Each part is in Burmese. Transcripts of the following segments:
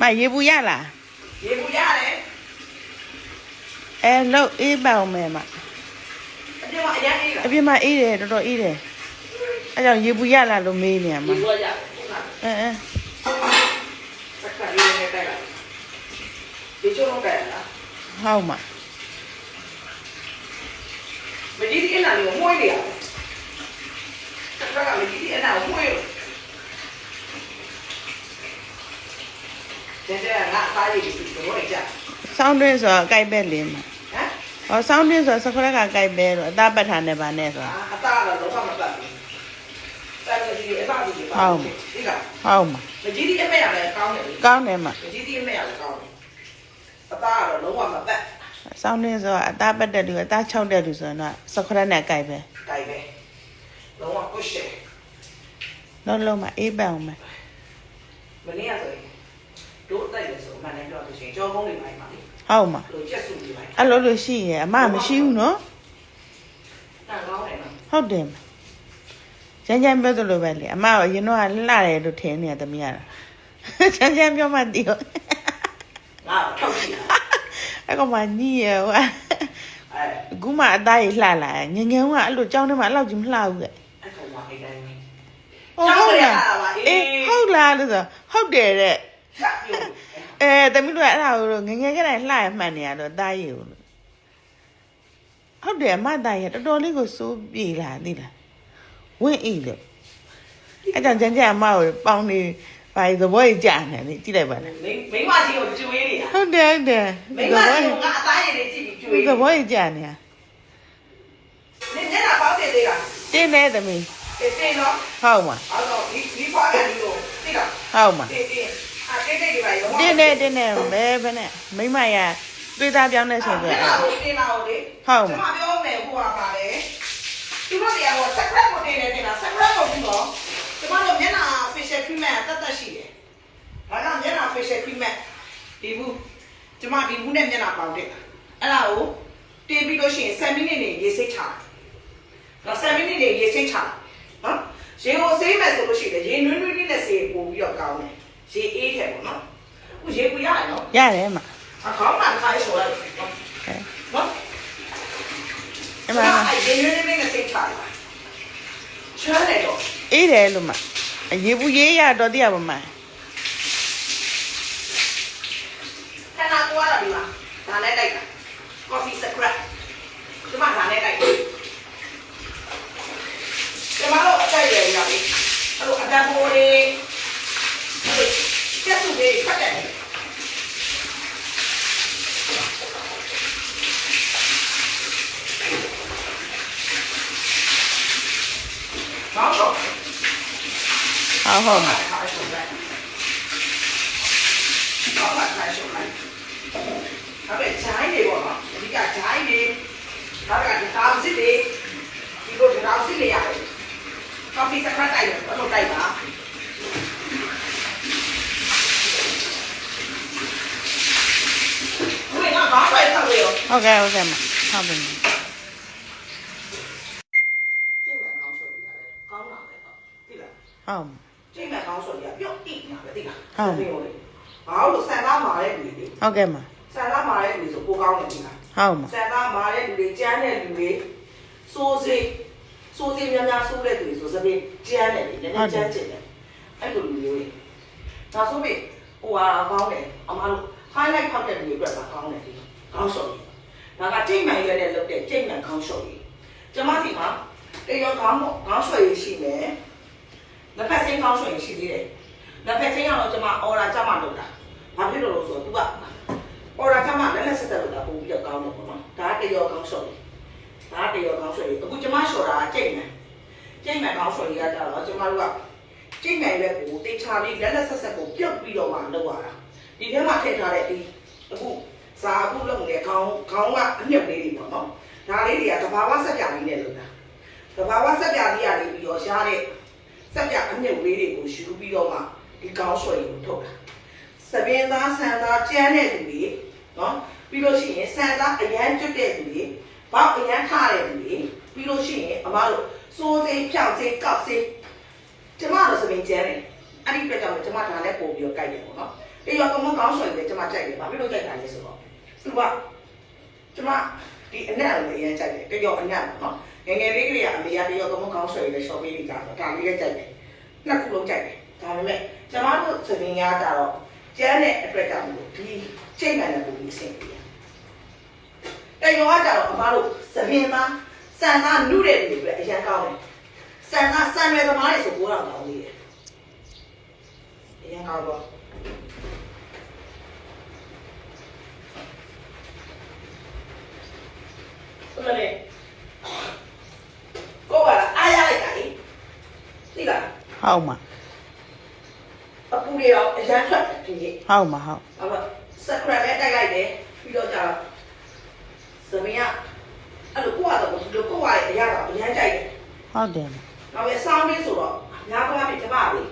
မရေဘူးရလားရေဘူးရတယ်အဲလို့အေးပေါင်မယ်မအပြင်မှာအရင်အေးလားအပြင်မှာအေးတယ်တော်တော်အေးတယ်အဲကြောင့်ရေဘူးရလားလို့မေးနေရမှာရေဘူးရတယ်ဟုတ်လားအဲအဲစက္ကန့်လေးနဲ့တိုက်လာဒီချိုးတော့တိုက်လာဟုတ်မှာမကြီးဒီအနာလေးကိုမှုေးနေရတယ်စက္ကန့်ကမကြီးဒီအနာကိုမှုေးလို့ တဲ့တဲ့ငါသားရည်ဒီတော့ကြစောင်းတွင်းဆိုတော့အကြိုက်ပဲလင်းမှာဟမ်ဟောစောင်းတွင်းဆိုတော့စခရကကြိုက်ပဲတော့အသားပတ်ထားနေပါနဲ့ဆိုတာအသားကတော့လုံးဝမတတ်ဘူးតែမကြီးအသားကြီးပါဒီကဟုတ်မှာမကြီးဒီအမေရတယ်ကောင်းတယ်ကောင်းတယ်မှာမကြီးဒီအမေရတယ်ကောင်းတယ်အသားကတော့လုံးဝမပတ်စောင်းတွင်းဆိုတော့အသားပတ်တဲ့လူအသား၆တဲ့လူဆိုတော့စခရနဲ့ကြိုက်ပဲတိုင်ပဲလုံးဝ push တယ်လုံးလုံးမှာအေးပေါင်မယ်မနေ့ကဆို ရင်တို့တိုက်တယ်ဆိုအမှန်တမ်းပြောလို့ရှိရင်ကြောကုန်းတွေပိုင်းပါလေဟုတ်မှာလို့ချက်စုတွေပိုင်းအဲ့လိုလို့ရှိရင်အမမရှိဘူးနော်တန်ကောင်းတယ်နော်ဟုတ်တယ်မှာကျန်းကျန်းပြောသလိုပဲလေအမကအရင်တော့လှတယ်လို့ထင်နေရသမီးရတာကျန်းကျန်းပြောမှတည်ရောငါထောက်ကြည့်တာအဲ့ကောင်မညီရဟိုအဲအခုမှအသားကြီးလှလာငငယ်ကအဲ့လိုကြောင်းထဲမှာအဲ့လောက်ကြီးမလှဘူးကဲအဲ့ကောင်မအိတ်တိုင်းပဲဟုတ်လားအေးဟုတ်လားလို့ဆိုဟုတ်တယ်တဲ့ဆက်ပြုံး အဲသမီးတို့ကအဲ့ဒါကိုငငယ်ကတည်းကလှရမှန်နေရတော့အသားကြီးကိုဟုတ်တယ်အမသားကြီးကတော်တော်လေးကိုစိုးပြေလာသိလားဝင့်အိလို့အဲ့ကြောင့်ကျန်းကျန်းအမကိုပေါင်းနေဘာသဘောကြီးကြာနေလေကြည့်လိုက်ပါလားမိမိမကြီးကိုကျွေးနေတာဟုတ်တယ်ဟုတ်တယ်မိသမဘောကြီးကြီးကငါအသားရည်တွေကြည့်ပြီးကျွေးသဘောကြီးကြာနေရနေနေလာပေါက်တယ်သေးလားတင်းနေသမီးတေးတေးနော်ဟုတ်မှာအဲ့တော့ဒီဒီဖွားကန်ဒီကိုသိလားဟုတ်မှာတေးတေးအ တေးတေးဒီပါရောတင်းနေတင်းနေဘယ်ဘယ်နဲ့မိမရသွေးသားပြောင်းနေဆိုကြအဲ့အဲ့ဒါကိုတင်လာဟုတ်လေဟုတ်ကျမှာမပြောမယ်ဟိုကပါလေသူတို့တရားကစက်ခရက်ကိုတင်နေတင်တာစက်ခရက်ကိုပြီးတော့ကျမတို့မျက်နှာ facial treatment တတ်တတ်ရှိတယ်ဒါကြောင့်မျက်နှာ facial treatment ဒီဘူးကျမဒီဘူးနဲ့မျက်နှာပေါင်တက်တာအဲ့ဒါကိုတင်ပြီးလို့ရှိရင်7မိနစ်နေရေစိတ်ချတာတော့7မိနစ်နေရေစိတ်ချတာနော်ရေကိုဆေးမယ်ဆိုလို့ရှိရင်ရေနွေးနွေးလေးနဲ့ဆေးပို့ပြီးတော့ကောင်းတယ် ရေအေးတယ်ပေါ့နော်အခုရေပူရတယ်နော်ရတယ်မှာအခေါင်းမှာခိုင်းဆိုလိုက်နော်အဲနော်အမမအဲ့ဒီနေနေနဲ့စိတ်ချတယ်ချမ်းတယ်တော့အေးတယ်လို့မှာအရေဘူးရေးရတော့တရားပါမှာခဏကွာတာဒီမှာဒါနဲ့တိုက်တာ coffee scrap ဒီမှာဒါနဲ့တိုက်ကျမတို့အတိုက်ရရပြီအဲ့လိုအတန်ပိုးလေးအဲ့လိုကျက်စုလေးဖတ်တယ် မောင်တော့ဟုတ်ဟုတ်မှာခါရှုံး ဟုတ်ကျင့်တယ်ကောင်းဆိုရပြုတ်တိညာပဲသိလားဟုတ်ဘာလို့ဆန်သားမာတဲ့လူတွေဟုတ်ကဲ့မှာဆန်သားမာတဲ့လူတွေဆိုပိုကောင်းတယ်သိလားဟုတ်မှာဆန်သားမာတဲ့လူတွေကျန်းတဲ့လူတွေစိုးစိစိုးစိများများစိုးတဲ့လူတွေဆိုစပင်းကျန်းတယ်လေနည်းနည်းကျန်းကျင်တယ်အဲ့လိုလူမျိုးတွေဒါဆိုပြီးဟိုဟာကောင်းတယ်အမတို့ highlight ဖောက်တဲ့လူတွေအတွက်ကကောင်းတယ်ဒီကောင်းရှော့ကြီးဒါကချိန်မှန်ရွက်နဲ့လုပ်တဲ့ချိန်မှန်ကောင်းရှော့ကြီးကျမစီမှာတရောကောင်းကောင်းရှော့ရေးရှိမယ် လက်ဖက်စင်းကောင်းရှော့ရေးရှိသေးတယ်လက်ဖက်စင်းကတော့ကျမအော်ရာကျမလုပ်တာဘာဖြစ်လို့လဲဆိုတော့ तू ကအော်ရာကမှလည်းလက်ဆက်ဆက်လို့တာပို့ပြီးတော့ကောင်းတယ်ပေါ့နော်ဒါကတရောကောင်းရှော့လေးဒါကတရောကောင်းရှော့လေးအခုကျမရှော့တာကြိတ်မယ်ကြိတ်မယ်ကောင်းရှော့လေးကကြတော့ကျမတို့ကကြိတ်မယ်ပဲကိုတေချာလေးလက်လက်ဆက်ဆက်ကိုပြုတ်ပြီးတော့မှလုပ်ရတာဒီထဲမှာထည့်ထားတဲ့ဒီအခုစာအခုလုပ်နေတဲ့ခေါင်းခေါင်းကအမြုပ်လေးတွေပေါ့နော်ဒါလေးတွေကသဘာဝဆက်ပြလေးနဲ့လုပ်တာသဘာဝဆက်ပြလေးရနေပြီးတော့ရှားတဲ့ ဆက်ပြအမြုပ်လေးတွေကိုယူပြီးတော့မှဒီကောင်းရှော့လေးကိုထုတ်တာစပင်းသားဆန်သားကျန်းတဲ့လူတွေနော်ပြီးလို့ရှိရင်ဆန်သားအရန်ကျွတ်တဲ့လူတွေဘောက်အရန်ထတဲ့လူတွေပြီးလို့ရှိရင်အမတို့စိုးစိမ်းဖြောက်စိမ်းကောက်စိမ်းကျမတို့စပင်းကျန်းတယ်အဲ့ဒီအတွက်ကြောင့်ကျွန်မဒါလည်းပို့ပြီးတော့ကြိုက်တယ်ပေါ့နော်တရောကမကောင်းဆွဲတယ်ကျွန်မကြိုက်တယ်ဘာဖြစ်လို့ကြိုက်တာလဲဆိုတော့သူကကျွန်မဒီအနက်ကိုအရင်ကြိုက်တယ်တရောအနက်ပေါ့နော် ငယ်ငယ်လေးကလေးကအမေကတရောကမကောင်းဆွဲတယ်ရှော့ပေးနေကြတော့ဒါလေးလည်းကြိုက်တယ်နှစ်ခုလုံးကြိုက်တယ်ဒါပေမဲ့ကျွန်မတို့သတင်ရတာတော့ကျန်းတဲ့အတွက်ကြောင့်မို့ဒီချိန်မှန်တဲ့ပုံကြီးအဆင်ပြေတယ်တရောကကြတော့အမတို့သပင်သားစံသားနုတဲ့လူတွေပဲအရင်ကောင်းတယ်စံသားစံရွယ်သမားတွေဆိုပိုးတော့ကောင်းသေးတယ်အရင်ကတော့ဘယ်လဲကိုကအားရလိုက်တာလေသိလား ဟုတ်မှာအပူတွေတော့အရန်ထွက်တယ်ဒီနေ့ဟုတ်မှာဟုတ်အမစကရက်လည်းတိုက်လိုက်တယ်ပြီးတော့ကြာသမီးကအဲ့လိုကိုကတော့ဒီလိုကိုရရဲ့အရာတော့အရန်ကြိုက်တယ်ဟုတ်တယ်မှာနောက်ပြီးအဆောင်လေးဆိုတော့ညာကွာပြီကျမလေး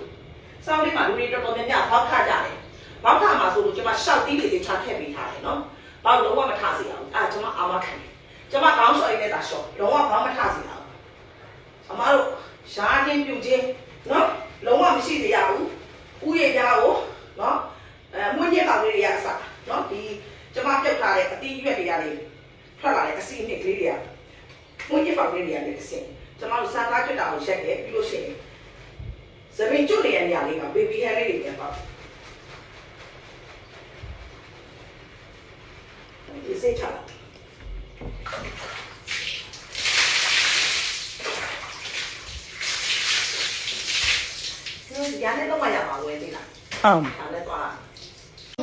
စောင်းလေးမှာလူတွေတော်တော်များများဘောက်ခကြတယ်ဘောက်ခမှာဆိုလို့ကျမရှောက်တီးလေးတွေချထည့်ပေးထားတယ်နော်ဘောက်လုံးဝမထစေအောင်အဲ့ကျမအာမခံတယ်ကျမကောင်းစော်ရင်းနဲ့တာရှော့လုံးဝဘောက်မထစေအောင်အမတို့ရှားချင်းပြူချင်းနော်လုံးဝ မရှိသေးရဘူးဥယေပြားကိုနော်အဲမွေးညက်ပေါင်လေးတွေကစနော်ဒီကျမပြုတ်ထားတဲ့အတီးရွက်တွေကနေထွက်လာတဲ့အစီအနှစ်ကလေးတွေကမွေးညစ်ပေါက်လေးတွေကလည်းတစ်ဆင့်ကျွန်တော်တို့စမ်းသားကြွတာကိုရက်တယ်ပြီးလို့ရှိရင်သပင်ကျွတ်နေရနေရာလေးကဘေဘီဟဲလေးတွေပြန်ပေါ့ဒီစိတ်ချလာ ဒီရန်နဲ့တော့မရပါဘူးလေဒီလားဟုတ်မှာဒါလည်းသွား